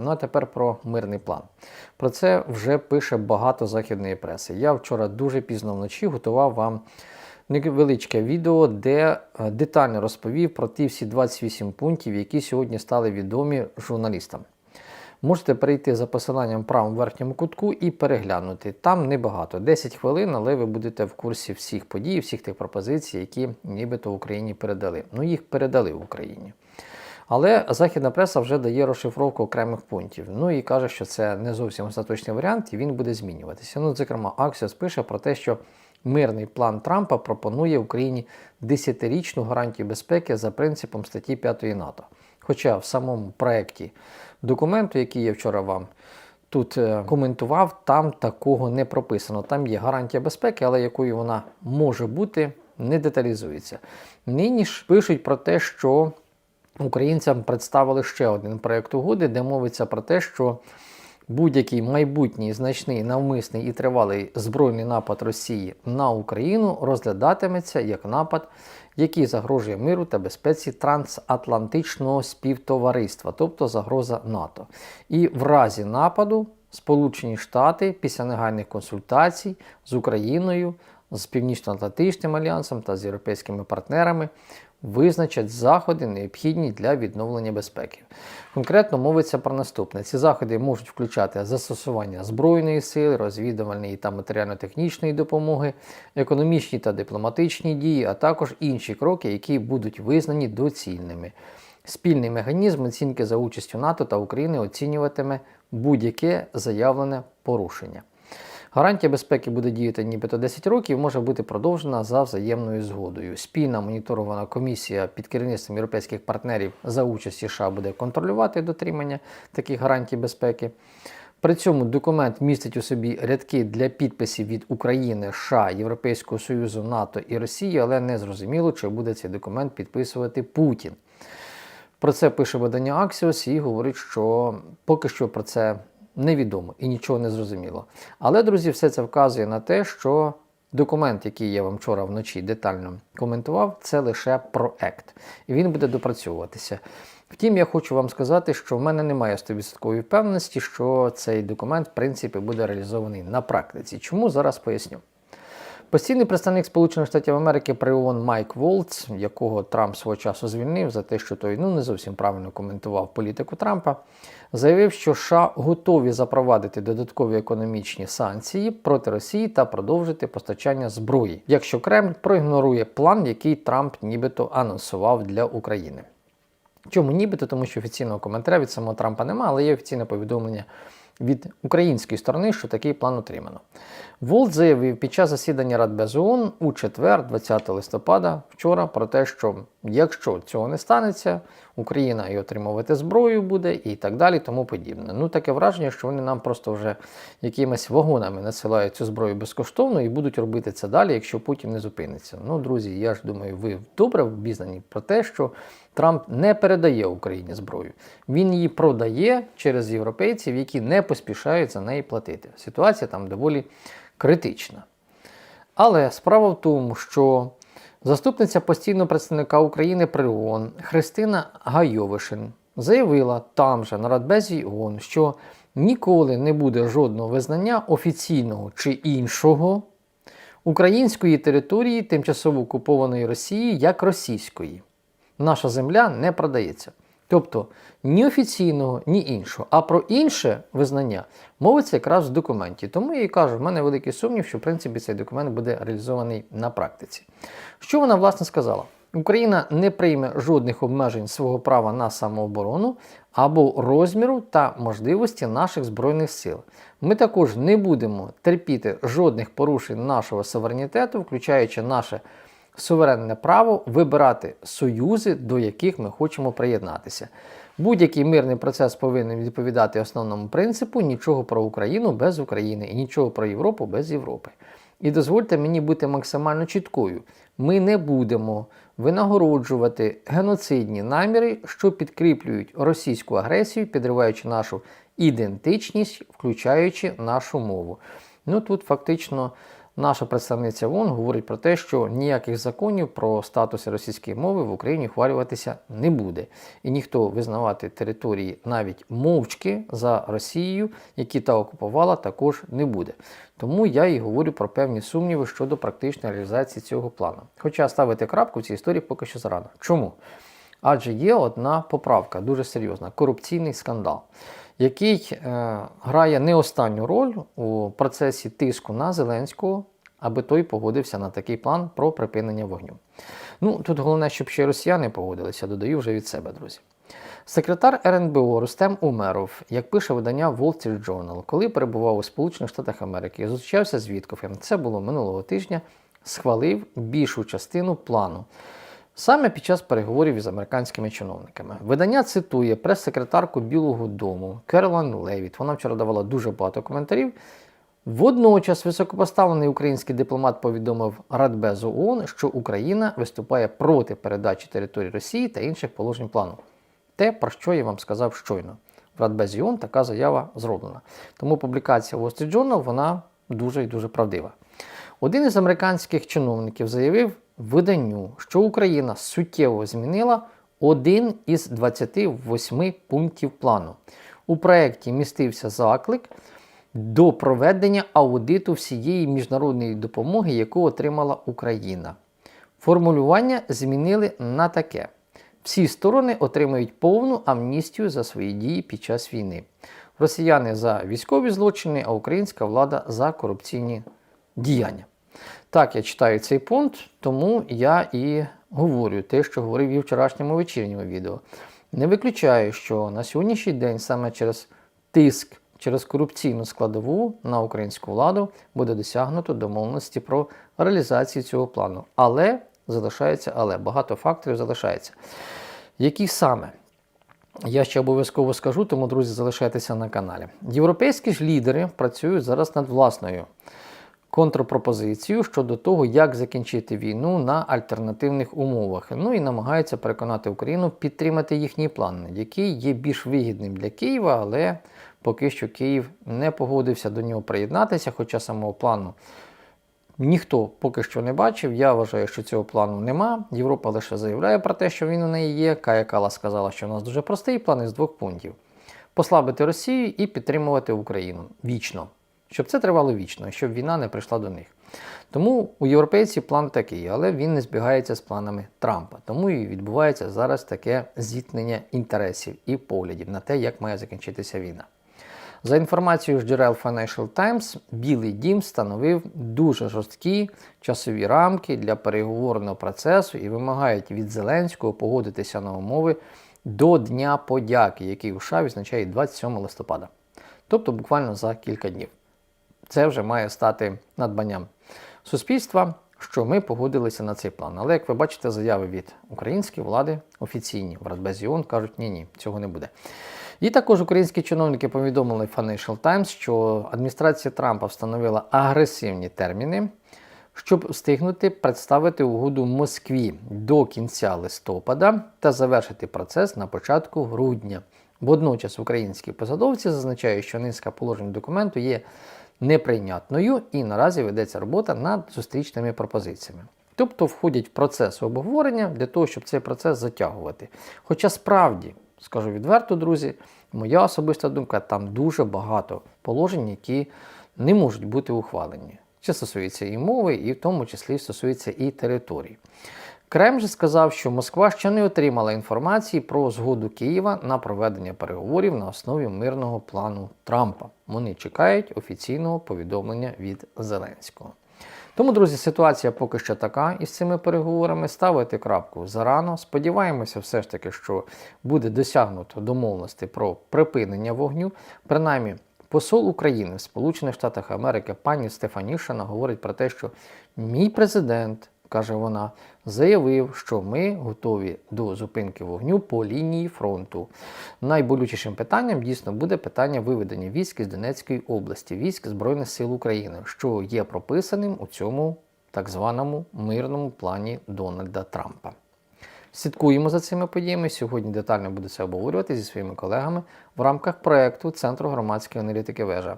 Ну а тепер про мирний план. Про це вже пише багато західної преси. Я вчора дуже пізно вночі готував вам невеличке відео, де е, детально розповів про ті всі 28 пунктів, які сьогодні стали відомі журналістам. Можете перейти за посиланням в правому верхньому кутку і переглянути. Там небагато, 10 хвилин, але ви будете в курсі всіх подій, всіх тих пропозицій, які нібито в Україні передали. Ну, їх передали в Україні. Але західна преса вже дає розшифровку окремих пунктів. Ну і каже, що це не зовсім остаточний варіант, і він буде змінюватися. Ну, зокрема, Axios пише про те, що мирний план Трампа пропонує Україні десятирічну гарантію безпеки за принципом статті 5 НАТО. Хоча в самому проєкті документу, який я вчора вам тут е, коментував, там такого не прописано. Там є гарантія безпеки, але якою вона може бути, не деталізується. Нині ж пишуть про те, що українцям представили ще один проєкт угоди, де мовиться про те, що будь-який майбутній значний навмисний і тривалий збройний напад Росії на Україну розглядатиметься як напад, який загрожує миру та безпеці трансатлантичного співтовариства, тобто загроза НАТО. І в разі нападу Сполучені Штати після негайних консультацій з Україною, з Північно-Атлантичним альянсом та з європейськими партнерами визначать заходи, необхідні для відновлення безпеки. Конкретно мовиться про наступне: ці заходи можуть включати застосування збройної сили, розвідувальної та матеріально-технічної допомоги, економічні та дипломатичні дії, а також інші кроки, які будуть визнані доцільними. Спільний механізм оцінки за участю НАТО та України оцінюватиме будь-яке заявлене порушення. Гарантія безпеки буде діяти нібито 10 років, може бути продовжена за взаємною згодою. Спільна моніторована комісія під керівництвом європейських партнерів за участі США буде контролювати дотримання таких гарантій безпеки. При цьому документ містить у собі рядки для підписів від України, США, Європейського Союзу, НАТО і Росії, але не зрозуміло, чи буде цей документ підписувати Путін. Про це пише видання Axios і говорить, що поки що про це невідомо і нічого не зрозуміло. Але, друзі, все це вказує на те, що документ, який я вам вчора вночі детально коментував, це лише проект. І він буде допрацьовуватися. Втім, я хочу вам сказати, що в мене немає 100% впевненості, що цей документ, в принципі, буде реалізований на практиці. Чому зараз поясню. Постійний представник Сполучених Штатів Америки при ООН Майк Волц, якого Трамп свого часу звільнив за те, що той ну не зовсім правильно коментував політику Трампа, заявив, що США готові запровадити додаткові економічні санкції проти Росії та продовжити постачання зброї, якщо Кремль проігнорує план, який Трамп нібито анонсував для України. Чому нібито? Тому що офіційного коментаря від самого Трампа немає, але є офіційне повідомлення від української сторони, що такий план отримано. Волт заявив під час засідання Радбез ООН у четвер, 20 листопада, вчора, про те, що якщо цього не станеться, Україна і отримувати зброю буде, і так далі, тому подібне. Ну, таке враження, що вони нам просто вже якимись вагонами насилають цю зброю безкоштовно і будуть робити це далі, якщо Путін не зупиниться. Ну, друзі, я ж думаю, ви добре обізнані про те, що Трамп не передає Україні зброю. Він її продає через європейців, які не поспішають за неї платити. Ситуація там доволі критична. Але справа в тому, що заступниця постійного представника України при ООН Христина Гайовишин заявила там же на Радбезі ООН, що ніколи не буде жодного визнання офіційного чи іншого української території тимчасово окупованої Росії як російської. Наша земля не продається. Тобто ні офіційного, ні іншого. А про інше визнання мовиться якраз в документі. Тому я і кажу, в мене великий сумнів, що в принципі цей документ буде реалізований на практиці. Що вона власне сказала? Україна не прийме жодних обмежень свого права на самооборону або розміру та можливості наших збройних сил. Ми також не будемо терпіти жодних порушень нашого суверенітету, включаючи наше суверенне право вибирати союзи, до яких ми хочемо приєднатися. Будь-який мирний процес повинен відповідати основному принципу нічого про Україну без України і нічого про Європу без Європи. І дозвольте мені бути максимально чіткою: ми не будемо винагороджувати геноцидні наміри, що підкріплюють російську агресію, підриваючи нашу ідентичність, включаючи нашу мову. Ну тут фактично Наша представниця ООН говорить про те, що ніяких законів про статус російської мови в Україні ухвалюватися не буде. І ніхто визнавати території навіть мовчки за Росією, які та окупувала, також не буде. Тому я і говорю про певні сумніви щодо практичної реалізації цього плану. Хоча ставити крапку в цій історії поки що зарано. Чому? Адже є одна поправка, дуже серйозна корупційний скандал, який е, грає не останню роль у процесі тиску на Зеленського, аби той погодився на такий план про припинення вогню. Ну тут головне, щоб ще росіяни погодилися, додаю вже від себе, друзі. Секретар РНБО Рустем Умеров, як пише видання Wall Street Journal, коли перебував у Сполучених Штатах Америки і зустрічався з Віткофем, це було минулого тижня, схвалив більшу частину плану. Саме під час переговорів із американськими чиновниками. Видання цитує прес-секретарку Білого Дому Керолан Левіт. Вона вчора давала дуже багато коментарів. Водночас високопоставлений український дипломат повідомив Радбезу ООН, що Україна виступає проти передачі території Росії та інших положень плану. Те, про що я вам сказав щойно. В Радбезі ООН така заява зроблена. Тому публікація Wall Street Journal, вона дуже і дуже правдива. Один із американських чиновників заявив виданню, що Україна суттєво змінила один із 28 пунктів плану. У проєкті містився заклик до проведення аудиту всієї міжнародної допомоги, яку отримала Україна. Формулювання змінили на таке: всі сторони отримають повну амністію за свої дії під час війни. Росіяни за військові злочини, а українська влада за корупційні діяння. Так, я читаю цей пункт, тому я і говорю те, що говорив і в вчорашньому вечірньому відео. Не виключаю, що на сьогоднішній день саме через тиск, через корупційну складову на українську владу буде досягнуто домовленості про реалізацію цього плану. Але залишається, але багато факторів залишається. Які саме? Я ще обов'язково скажу, тому, друзі, залишайтеся на каналі. Європейські ж лідери працюють зараз над власною контрпропозицію щодо того, як закінчити війну на альтернативних умовах. Ну і намагаються переконати Україну підтримати їхній план, який є більш вигідним для Києва, але поки що Київ не погодився до нього приєднатися, хоча самого плану. Ніхто поки що не бачив. Я вважаю, що цього плану нема. Європа лише заявляє про те, що він у неї є. Кая Кала сказала, що у нас дуже простий план із двох пунктів: послабити Росію і підтримувати Україну вічно щоб це тривало вічно, щоб війна не прийшла до них. Тому у європейців план такий, але він не збігається з планами Трампа. Тому і відбувається зараз таке зіткнення інтересів і поглядів на те, як має закінчитися війна. За інформацією джерел Financial Times, Білий Дім встановив дуже жорсткі часові рамки для переговорного процесу і вимагають від Зеленського погодитися на умови до Дня подяки, який у США відзначає 27 листопада, тобто буквально за кілька днів це вже має стати надбанням суспільства, що ми погодилися на цей план. Але як ви бачите, заяви від української влади офіційні в Радбезі ООН кажуть, ні, ні, цього не буде. І також українські чиновники повідомили Financial Times, що адміністрація Трампа встановила агресивні терміни, щоб встигнути представити угоду Москві до кінця листопада та завершити процес на початку грудня. Водночас українські посадовці зазначають, що низка положень документу є неприйнятною і наразі ведеться робота над зустрічними пропозиціями. Тобто входять в процес обговорення для того, щоб цей процес затягувати. Хоча справді, скажу відверто, друзі, моя особиста думка, там дуже багато положень, які не можуть бути ухвалені. Це стосується і мови, і в тому числі стосується і територій. Кремль сказав, що Москва ще не отримала інформації про згоду Києва на проведення переговорів на основі мирного плану Трампа. Вони чекають офіційного повідомлення від Зеленського. Тому, друзі, ситуація поки що така із цими переговорами. Ставити крапку зарано. Сподіваємося, все ж таки, що буде досягнуто домовленості про припинення вогню. Принаймні, посол України в Сполучених Штатах Америки пані Стефанішина говорить про те, що мій президент каже вона, заявив, що ми готові до зупинки вогню по лінії фронту. Найболючішим питанням дійсно буде питання виведення військ із Донецької області, військ Збройних сил України, що є прописаним у цьому так званому мирному плані Дональда Трампа. Слідкуємо за цими подіями. Сьогодні детально буду це обговорювати зі своїми колегами в рамках проекту Центру громадської аналітики Вежа.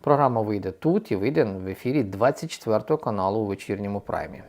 Програма вийде тут і вийде в ефірі 24 каналу у вечірньому праймі.